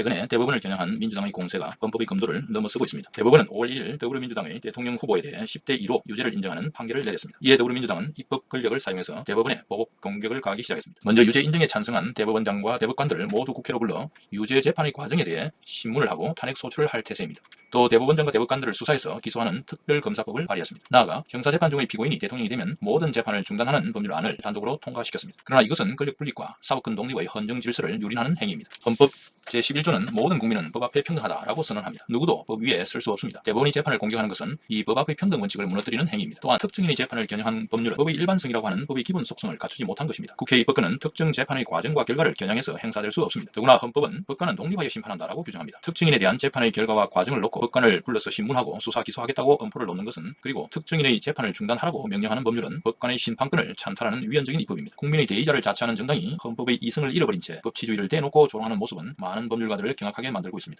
최근에 대법원을 겨냥한 민주당의 공세가 헌법의 검도를 넘어서고 있습니다. 대법원은 5월 1일 더불어민주당의 대통령 후보에 대해 10대 2로 유죄를 인정하는 판결을 내렸습니다. 이에 더불어민주당은 입법 권력을 사용해서 대법원에 보복 공격을 가하기 시작했습니다. 먼저 유죄 인정에 찬성한 대법원장과 대법관들을 모두 국회로 불러 유죄 재판의 과정에 대해 신문을 하고 탄핵 소추를 할 태세입니다. 또 대법원장과 대법관들을 수사해서 기소하는 특별검사법을 발의했습니다. 나아가 형사재판 중의 피고인이 대통령이 되면 모든 재판을 중단하는 법률안을 단독으로 통과시켰습니다. 그러나 이것은 권력 분립과 사법권 독립의 헌정 질서를 유린하는 행위입니다. 헌법 제11조는 모든 국민은 법 앞에 평등하다라고 선언합니다. 누구도 법 위에 설수 없습니다. 대법원이 재판을 공격하는 것은 이 법 앞의 평등 원칙을 무너뜨리는 행위입니다. 또한 특정인의 재판을 겨냥한 법률은 법의 일반성이라고 하는 법의 기본 속성을 갖추지 못한 것입니다. 국회 입법권은 특정 재판의 과정과 결과를 겨냥해서 행사될 수 없습니다. 더구나 헌법은 법관은 독립하여 심판한다라고 규정합니다. 특정인에 대한 재판의 결과와 과정을 놓고 법관을 불러서 신문하고 수사 기소하겠다고 엄포를 놓는 것은 그리고 특정인의 재판을 중단하라고 명령하는 법률은 법관의 심판권을 찬탈하는 위헌적인 입법입니다. 국민의 대의자를 자처하는 정당이 헌법의 이성을 잃어버린 채 법치주의를 대놓고 조롱하는 모습은 많은 법률가들을 경악하게 만들고 있습니다.